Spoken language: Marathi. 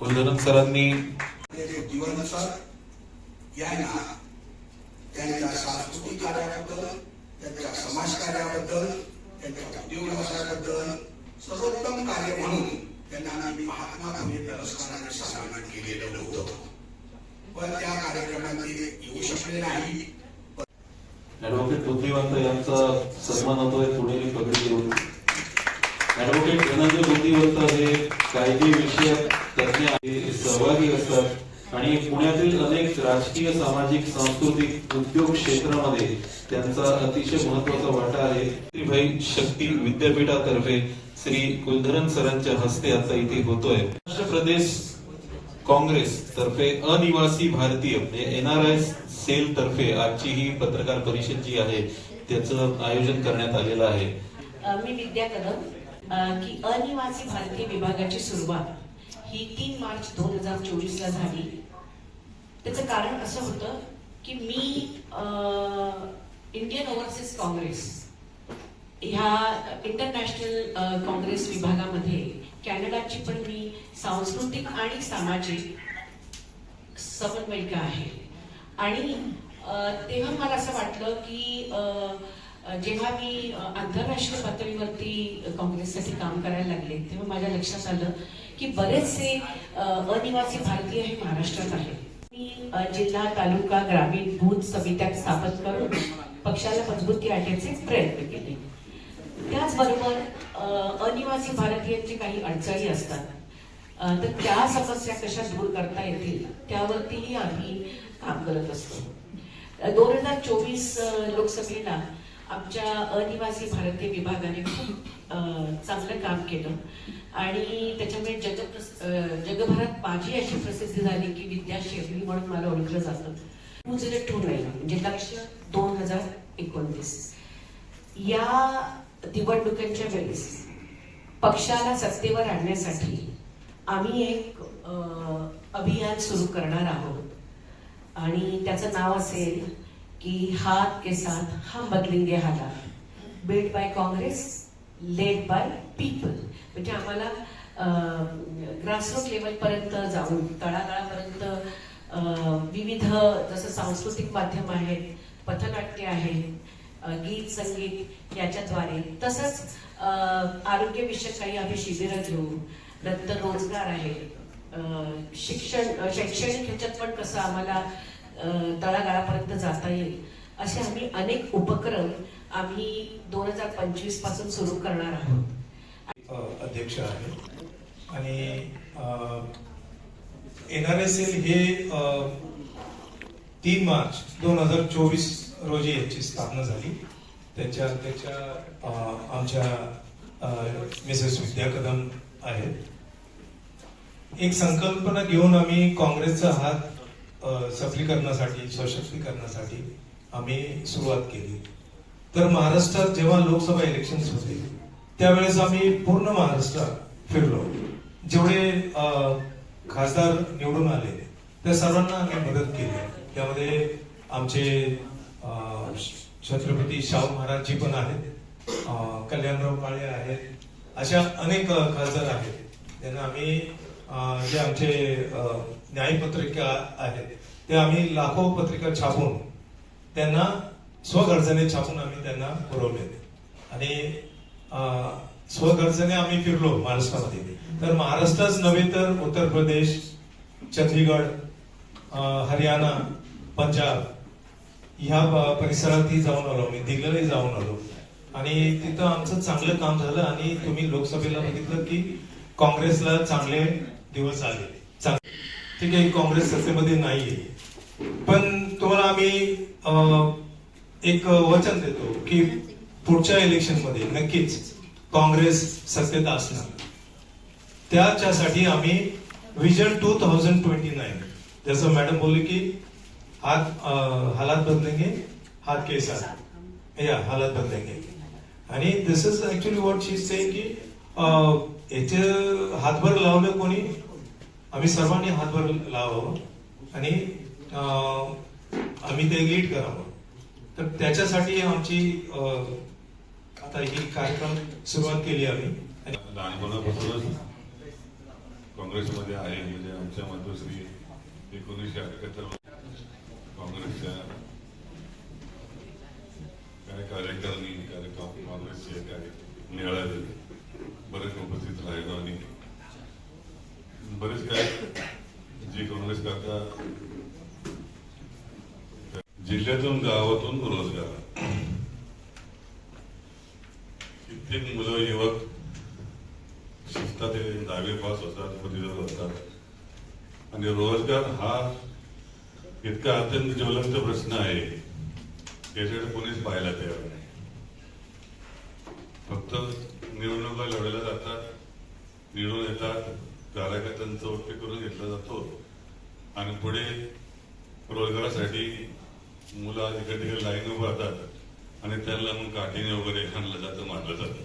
कुलधरन सरांनी जीवनसर यांना त्यांच्या सांस्कृतिक कार्याबद्दल त्यांच्या समाजकार्याबद्दल त्यांच्या उद्योग व्यवसायाबद्दल सर्वोत्तम कार्य म्हणून त्यांना आम्ही महात्मा फुले पुरस्काराने सन्मानित केलेलं होतं. पण त्या कार्यक्रमात येऊ शकले नाही. ऍडव्होकेट बुद्धिवंत यांचा सन्मान होतोय पुणेरी पगडी देऊन ऍडव्होकेट धनंजय बुद्धिवंत हे कायदे विषयक तज्ञ सहभागी असतात. आणि पुण्यातील अनेक राजकीय सामाजिक सांस्कृतिक उद्योग क्षेत्रामध्ये त्यांचा अतिशय महत्त्वाचा वाटा आहे. भाई शक्ती विद्यापीठातर्फे श्री कुलधरन सरांच्या हस्ते आता इथे होतोय. महाराष्ट्र प्रदेश काँग्रेस तर्फे अनिवासी भारतीय म्हणजे एनआरआय सेल तर्फे आजची ही पत्रकार परिषद जी आहे त्याचं आयोजन करण्यात आलेलं आहे. मी विद्या कदम. की अनिवासी भारतीय विभागाची सुरुवात ही तीन मार्च दोन हजार चोवीस ला झाली. त्याचं कारण असं होतं की मी इंडियन ओव्हरसीज काँग्रेस ह्या इंटरनॅशनल काँग्रेस विभागामध्ये कॅनडाची पण मी सांस्कृतिक आणि सामाजिक समन्वयिका आहे. आणि तेव्हा मला असं वाटलं की जेव्हा मी आंतरराष्ट्रीय पातळीवरती काँग्रेससाठी काम करायला लागले तेव्हा माझ्या लक्षात आलं की बरेचसे अनिवासी भारतीय हे महाराष्ट्रात आहेत. मी जिल्हा तालुका ग्रामीण बूथ समित्या स्थापन करून पक्षाला मजबूती आणण्याचे प्रयत्न केले. त्याचबरोबर अनिवासी भारतीयांची काही अडचणी असतात तर त्या समस्या कशा दूर करता येतील त्यावरतीही आम्ही काम करत असतो. दोन हजार चोवीस लोकसभेला आमच्या अनिवासी भारतीय विभागाने खूप चांगलं काम केलं. आणि त्याच्यामुळे जग जगभरात माझी अशी प्रसिद्धी झाली की विद्या शेवली म्हणून मला ओळखलं जातं. उजरे झिरो टू नाईन म्हणजे लक्ष दोन हजार एकोणतीस. या निवडणुकांच्या वेळेस पक्षाला सत्तेवर आणण्यासाठी आम्ही एक अभियान सुरू करणार आहोत. आणि त्याचं नाव असेल की हात के साथ हम बदलेंगे हालात. Build by Congress led by people म्हणजे आम्हाला ग्रासरूट लेवलपर्यंत जाऊन तळागाळापर्यंत विविध जसं सांस्कृतिक माध्यम आहेत पथनाट्य आहे गीत संगीत याच्याद्वारे तसंच आरोग्यविषयक काही आम्ही शिबिरं घेऊ नंतर रोजगार आहे. शिक्षण शैक्षणिक ह्याच्यात पण कसं आम्हाला तळागाळापर्यंत जाता येईल. असे आम्ही अनेक उपक्रम आम्ही दोन हजार पंचवीसपासून सुरू करणार आहोत. अध्यक्ष आहे. आणि एन आर एस एल हे तीन मार्च दोन हजार चोवीस रोजी याची स्थापना झाली. त्याच्या अध्यक्ष आमच्या मिसेस विद्या कदम आहेत. एक संकल्पना घेऊन आम्ही काँग्रेसचा हात अ, सबलीकरणासाठी सशक्तीकरणासाठी आम्ही सुरुवात केली. तर महाराष्ट्रात जेव्हा लोकसभा इलेक्शन होते त्यावेळेस आम्ही पूर्ण महाराष्ट्रात फिरलो. जेवढे खासदार निवडून आले त्या सर्वांना आम्ही मदत केली. त्यामध्ये आमचे छत्रपती शाहू महाराजजी पण आहेत कल्याणराव काळे आहेत अशा अनेक खासदार आहेत. त्यांना आम्ही जे आमचे न्यायपत्रिका आहेत ते आम्ही लाखो पत्रिका छापून त्यांना स्वखर्चाने छापून आम्ही त्यांना पुरवले आणि अं, आम्ही फिरलो महाराष्ट्रामध्ये. तर महाराष्ट्रच नव्हे तर उत्तर प्रदेश चंदीगड हरियाणा पंजाब ह्या परिसरातही जाऊन आलो मी दिल्लीलाही जाऊन आलो. आणि तिथं आमचं चांगलं काम झालं आणि तुम्ही लोकसभेला बघितलं की काँग्रेसला चांगले दिवस आले. ठीक आहे काँग्रेस सत्तेमध्ये नाहीये. पण तुम्हाला आम्ही एक वचन देतो की पुढच्या इलेक्शनमध्ये नक्कीच काँग्रेस सत्तेत असणार. त्याच्यासाठी आम्ही vision two thousand twenty nine जसं मॅडम बोलले की हात हालात बदलेंगे हात के साथ या हालात बदलेंगे. आणि this is actually what she say की याचे हातभर लावलं कोणी? आम्ही सर्वांनी हातभर लावावं आणि आम्ही ते लीड करावं. तर त्याच्यासाठी आमची आता ही कार्यक्रम सुरुवात केली आम्ही. काँग्रेसमध्ये आहे म्हणजे आमच्या मातोश्री एकोणीसशे अठ्याहत्तर काँग्रेसच्या काय कार्यकारिणी कार्यक्रम काँग्रेसचे काय मिळालेले बरेच उपस्थित राहिलो आणि बरेच काय जी काँग्रेस करता जिल्ह्यातून गावातून रोजगार. कित्येक मुलं युवक शिकतात ते दहावी पास होतात पदवीधर होतात आणि रोजगार हा इतका अत्यंत ज्वलंत प्रश्न आहे त्याच्याकडे कोणीच पाहायला तयार नाही. फक्त निवडणुका लढवल्या जातात निवडून येतात कार्यकर्त्यांचा उपयोग करून घेतला जातो. आणि पुढे रोजगारासाठी मुलं इकडे तिकडे लाईन उभं राहतात. आणि त्यांना मग काठीने वगैरे खाणलं जातं मारलं जातं.